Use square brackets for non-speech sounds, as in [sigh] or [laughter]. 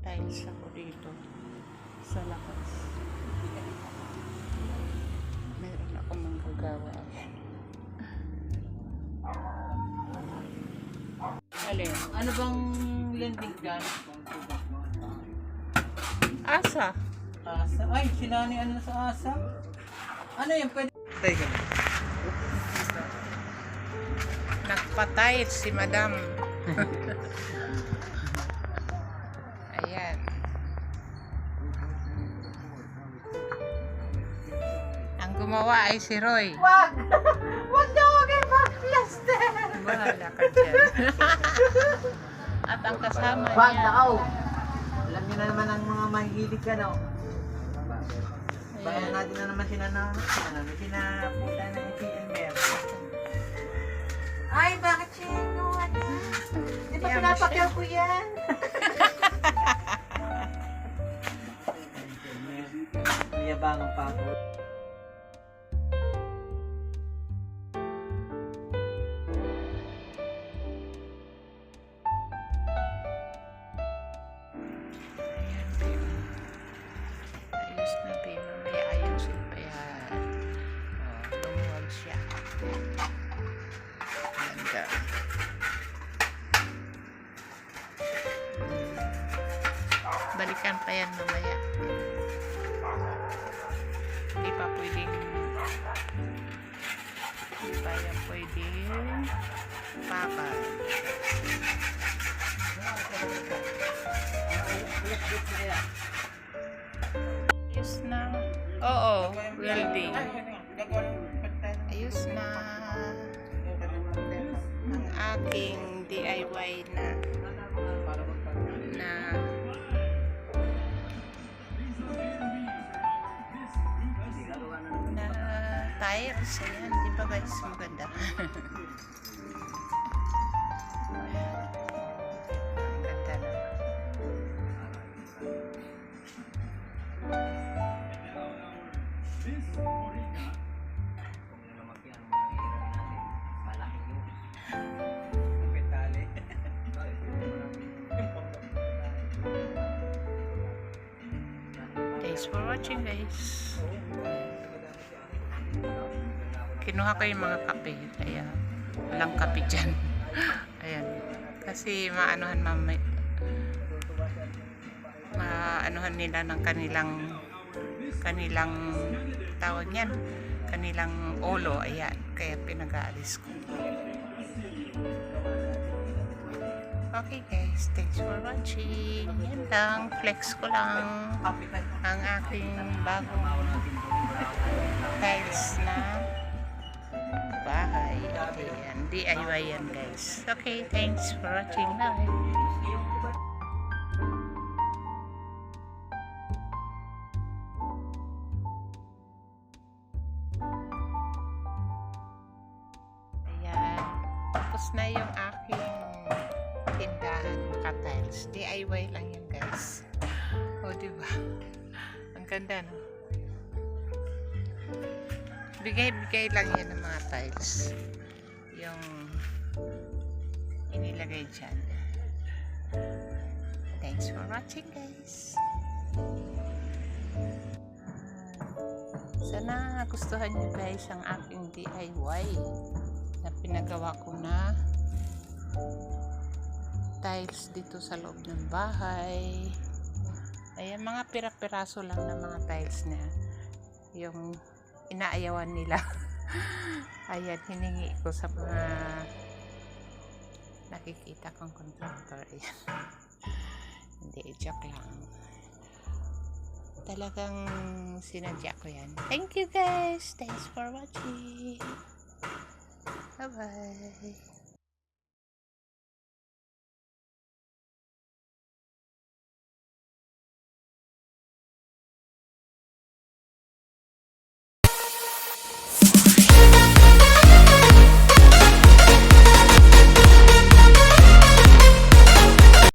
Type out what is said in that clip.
Tiles ako dito. Sa lakas. Meron ako manggagawa. Alin? Ano bang lending plan? Asa? Asa? Ay, sinani ano sa asa? Ano yan? Pwede? Teka. Nagpatay si madam. [laughs] gumawa ay si Roy. Wag! [laughs] Wag daw ako kayo mag-plaster! Bahala ka dyan. [laughs] At ang kasama Wag, niya. nakaw! Alam niyo na naman ang mga mahihilig ka, no? Baka Ayan. natin na naman sina na, ano, sinapunta na ni Elmer. Ay, bakit siya yung niya? Di ba pinapakyaw ko yan? [laughs] Mayabangan pa ako. Balikan pa yan mamaya. Hindi pa pwedeng hindi pa yan pwedeng pakal. Ayos na. Oo, welding. Ayos na ang aking DIY na tires. Ayan, di ba guys? Maganda. Thanks for watching guys. Kinuha ko yung mga kape. Kaya walang kape dyan. [laughs] Ayan. Kasi maanuhan mamay maanuhan nila ng kanilang kanilang tawag niyan. Kanilang olo ayan. Kaya pinag-aalis ko. Okay guys. Thanks for watching. Yan lang. Flex ko lang ang aking bagong tiles na ayan DIY yan guys okay thanks for watching bye. Tapos na yung aking tindahan naka-tiles. DIY lang yan guys. O, di ba? Ang ganda, no? Bigay-bigay lang yan ng mga tiles. Yung inilagay dyan. Thanks for watching, guys. Sana nagustuhan nyo guys ang aking DIY na pinagawa ko na tiles dito sa loob ng bahay. Ayan, mga pira-piraso lang ng mga tiles na yung inaayawan nila. [laughs] Ayan, hiningi ko sa mga nakikita kong contractor. Ayan. [laughs] Hindi, joke lang. Talagang sinadya ko yan. Thank you guys. Thanks for watching. Bye-bye.